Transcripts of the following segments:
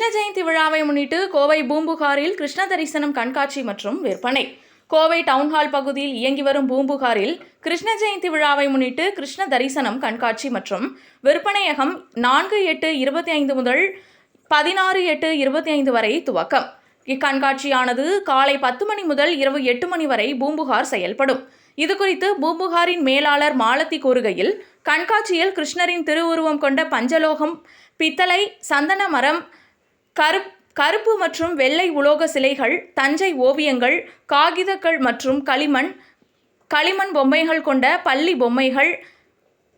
கிருஷ்ண ஜெயந்தி விழாவை முன்னிட்டு கோவை பூம்புகாரில் கிருஷ்ண தரிசனம் கண்காட்சி மற்றும் விற்பனை. கோவை டவுன்ஹால் பகுதியில் இயங்கி வரும் பூம்புகாரில் கிருஷ்ண ஜெயந்தி விழாவை முன்னிட்டு கிருஷ்ண தரிசனம் கண்காட்சி மற்றும் விற்பனையகம் நான்கு எட்டு இருபத்தி ஐந்து முதல் பதினாறு எட்டு இருபத்தி ஐந்து வரை துவக்கம். இக்கண்காட்சியானது காலை பத்து மணி முதல் இரவு எட்டு மணி வரை பூம்புகார் செயல்படும். இது குறித்து பூம்புகாரின் மேலாளர் மாலத்தி கூறுகையில் கண்காட்சியில் கிருஷ்ணரின் திருவுருவம் கொண்ட பஞ்சலோகம் பித்தளை சந்தன மரம் கருப் கருப்பு மற்றும் வெள்ளை உலோக சிலைகள் தஞ்சை ஓவியங்கள் காகிதங்கள் மற்றும் களிமண் களிமண் பொம்மைகள் கொண்ட பள்ளி பொம்மைகள்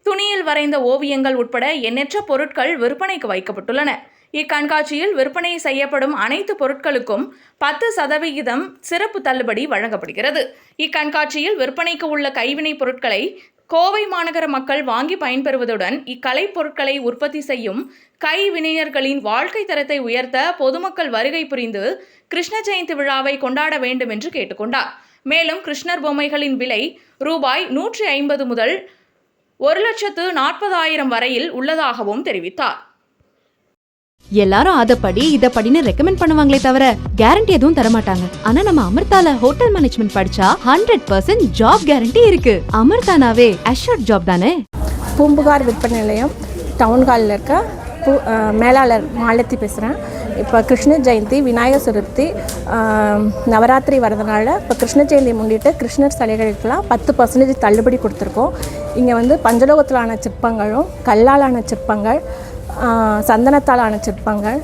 துணியில் வரைந்த ஓவியங்கள் உட்பட எண்ணற்ற பொருட்கள் விற்பனைக்கு வைக்கப்பட்டுள்ளன. இக்கண்காட்சியில் விற்பனை செய்யப்படும் அனைத்து பொருட்களுக்கும் பத்து சதவிகிதம் சிறப்பு தள்ளுபடி வழங்கப்படுகிறது. இக்கண்காட்சியில் விற்பனைக்கு உள்ள கைவினைப் பொருட்களை கோவை மாநகர மக்கள் வாங்கி பயன்பெறுவதுடன் இக்கலைப் பொருட்களை உற்பத்தி செய்யும் கைவினைஞர்களின் வாழ்க்கை தரத்தை உயர்த்த பொதுமக்கள் வருகை புரிந்து கிருஷ்ண ஜெயந்தி விழாவை கொண்டாட வேண்டும் என்று கேட்டுக்கொண்டார். மேலும் கிருஷ்ணர் பொம்மைகளின் விலை ரூபாய் நூற்றி ஐம்பது முதல் ஒரு லட்சத்து நாற்பதாயிரம் வரையில் உள்ளதாகவும் தெரிவித்தார். எல்லாரும் அத படி இத படின்னு ரெக்கமெண்ட் பண்ணுவாங்களே தவிர கேரண்டி எதுவும் தர மாட்டாங்க ஆனா நம்ம அமிர்தால ஹோட்டல் மேனேஜ்மெண்ட் படிச்சா ஹண்ட்ரட் பர்சன்ட் ஜாப் கேரண்டி இருக்கு. அமிர்தானாவே அஷூர்ட் ஜாப் தானே? பூம்புகார் விற்பனை நிலையம் டவுன் ஹாலில் இருக்க பூ மேலாளர் மாலத்தி பேசுகிறேன் இப்போ கிருஷ்ண ஜெயந்தி விநாயகர் சதுர்த்தி நவராத்திரி வரதுனால இப்போ கிருஷ்ண ஜெயந்தி முன்னிட்டு கிருஷ்ணர் சிலைகளுக்கெல்லாம் பத்து பர்சன்டேஜ் தள்ளுபடி கொடுத்துருக்கோம். இங்கே வந்து பஞ்சலோகத்திலான சிற்பங்களும் கல்லாலான சிற்பங்கள் சந்தனத்தாலான சந்தனத்தால் ஆன சிற்பங்கள்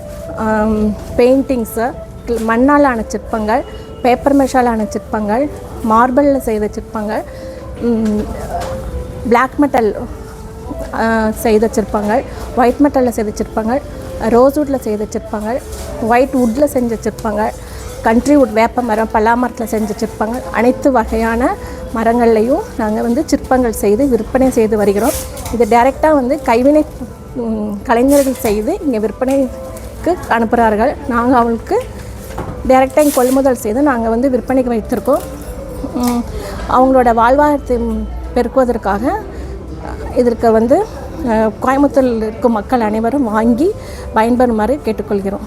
பெயிண்டிங்ஸு மண்ணால் ஆன சிற்பங்கள் பேப்பர் மெஷால் ஆன சிற்பங்கள் மார்பிளில் செய்த சிற்பங்கள் பிளாக் மெட்டல் செய்து வச்சுருப்பாங்க. ஒயிட் மெட்டலில் செய்த சிற்பங்கள் ரோஸ்வுட்டில் செய்து சிற்பங்கள் ஒயிட் வுட்டில் செஞ்சு வச்சுருப்பாங்க. கண்ட்ரி வுட் வேப்ப மரம் பலா மரத்தில் செஞ்ச சிற்பங்கள் அனைத்து வகையான மரங்கள்லையும் நாங்கள் வந்து சிற்பங்கள் செய்து விற்பனை செய்து வருகிறோம். இது டைரெக்டாக வந்து கைவினை கலைஞர்கள் செய்து இங்கே விற்பனைக்கு அனுப்புகிறார்கள் நாங்கள் அவங்களுக்கு டைரெக்டாக இங்கே கொள்முதல் செய்து நாங்கள் வந்து விற்பனைக்கு வைத்திருக்கோம். அவங்களோட வாழ்வாதாரத்தை பெருக்குவதற்காக இதற்கு வந்து கோயம்புத்தூரில் இருக்கும் மக்கள் அனைவரும் வாங்கி பயன்பெறுமாறு கேட்டுக்கொள்கிறோம்.